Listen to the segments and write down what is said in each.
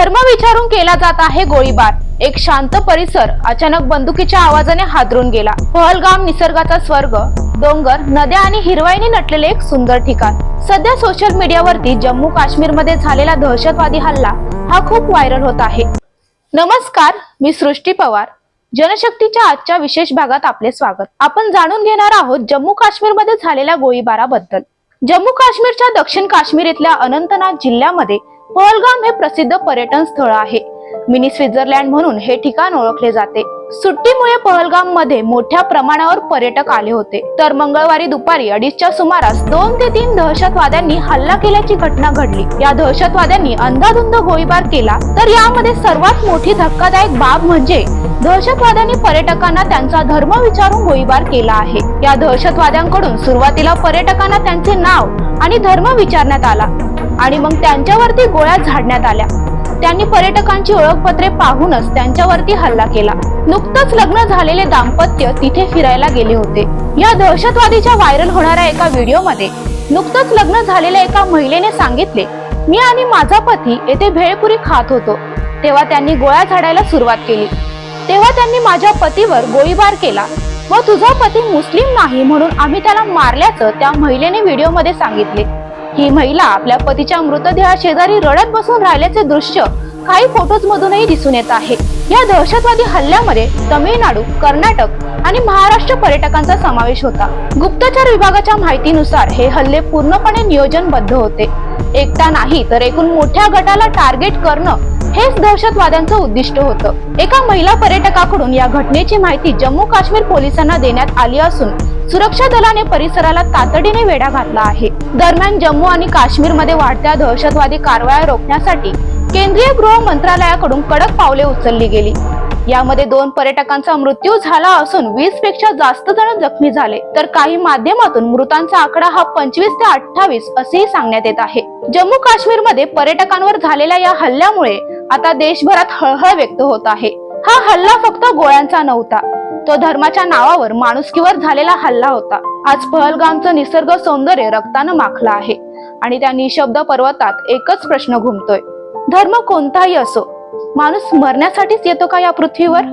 धर्म विचारून केला जात आहे गोळीबार. एक शांत परिसर अचानक बंदुकीच्या आवाजाने हादरून गेला. पहलगाम निसर्गाचा स्वर्ग डोंगर नद्या आणि हिरवाईने नटलेले एक सुंदर ठिकाण. सध्या सोशल मीडियावरती जम्मू काश्मीरमध्ये झालेला दहशतवादी हल्ला हा खूप व्हायरल होत आहे. नमस्कार मी सृष्टी पवार. जनशक्तीच्या आजच्या विशेष भागात आपले स्वागत. आपण जाणून घेणार आहोत जम्मू काश्मीरमध्ये झालेल्या गोळीबाराबद्दल. जम्मू काश्मीरच्या दक्षिण काश्मीर इथल्या अनंतनाग जिल्ह्यामध्ये पहलगाम हे प्रसिद्ध पर्यटन स्थळ आहे. मिनी स्वित्झर्लंड म्हणून हे ठिकाण ओळखले जाते. सुट्टीमुळे पहलगाममध्ये मोठ्या प्रमाणावर पर्यटक आले होते. तर मंगळवारी दुपारी अडीचच्या सुमारास दोन ते तीन दहशतवाद्यांनी हल्ला केल्याची घटना घडली. या दहशतवाद्यांनी अंधाधुंद गोळीबार केला. तर यामध्ये सर्वात मोठी धक्कादायक बाब म्हणजे दहशतवाद्यांनी पर्यटकांना त्यांचा धर्म विचारून गोळीबार केला आहे. या दहशतवाद्यांकडून सुरुवातीला पर्यटकांना त्यांचे नाव आणि धर्म विचारण्यात आला. आणि मग त्यांच्यावरती गोळ्या झाडण्यात आल्या. त्यांनी पर्यटकांची ओळखपत्रे पाहूनच त्यांच्यावरती हल्ला केला. नुकतंच लग्न झालेले दाम्पत्य तिथे फिरायला गेले होते. या दहशतवादीच्या व्हायरल होणाऱ्या एका व्हिडिओमध्ये नुकतंच लग्न झालेल्या एका महिलेने सांगितले मी आणि माझा पती येथे भेळपुरी खात होतो. तेव्हा त्यांनी गोळ्या झाडायला सुरुवात केली. तेव्हा त्यांनी माझ्या पतीवर गोळीबार केला. व तुझा पती मुस्लिम नाही म्हणून आम्ही त्याला मारल्याचं त्या महिलेने व्हिडिओमध्ये सांगितले. ही महिला आपल्या पतीच्या मृतदेहा शेजारी रडत बसून राहिल्याचे दृश्य काही फोटोज मधूनही दिसून येत आहे. या दहशतवादी हल्ल्यामध्ये तमिळनाडू कर्नाटक आणि महाराष्ट्र पर्यटकांचा समावेश होता. गुप्तचर विभागाच्या माहितीनुसार हे हल्ले पूर्णपणे नियोजनबद्ध होते. एकटा नाही तर एकूण मोठ्या गटाला टार्गेट करणं हेच दहशतवाद्यांचं उद्दिष्ट होतं. एका महिला पर्यटकाकडून या घटनेची माहिती जम्मू काश्मीर पोलिसांना देण्यात आली असून सुरक्षा दलाने परिसराला तातडीने वेढा घातला आहे. दरम्यान जम्मू आणि काश्मीरमध्ये वाढत्या दहशतवादी कारवाया रोखण्यासाठी केंद्रीय गृह मंत्रालयाकडून कडक पावले उचलली गेली. यामध्ये दोन पर्यटकांचा मृत्यू झाला असून वीसपेक्षा जास्त जण जखमी झाले. तर काही माध्यमातून मृतांचा आकडा हा पंचवीस ते अठ्ठावीस असेही सांगण्यात येत आहे. जम्मू काश्मीरमध्ये पर्यटकांवर झालेल्या या हल्ल्यामुळे आता देशभरात हळहळ व्यक्त होत आहे. हा हल्ला फक्त गोळ्यांचा नव्हता. तो धर्माच्या नावावर माणुसकीवर झालेला हल्ला होता. आज पहलगामचं निसर्ग सौंदर्य रक्तानं माखलं आहे आणि त्या निशब्द पर्वतात एकच प्रश्न घुमतोय. धर्म कोणताही असो माणूस मरण्यासाठीच येतो का या पृथ्वीवर?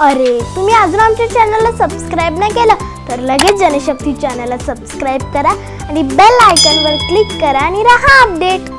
अरे तुम्ही अजून आमच्या चॅनलला सबस्क्राईब नाही केलं तर लगेच जनशक्ती चॅनलला सबस्क्राईब करा आणि बेल आयकॉनवर क्लिक करा आणि राहा अपडेट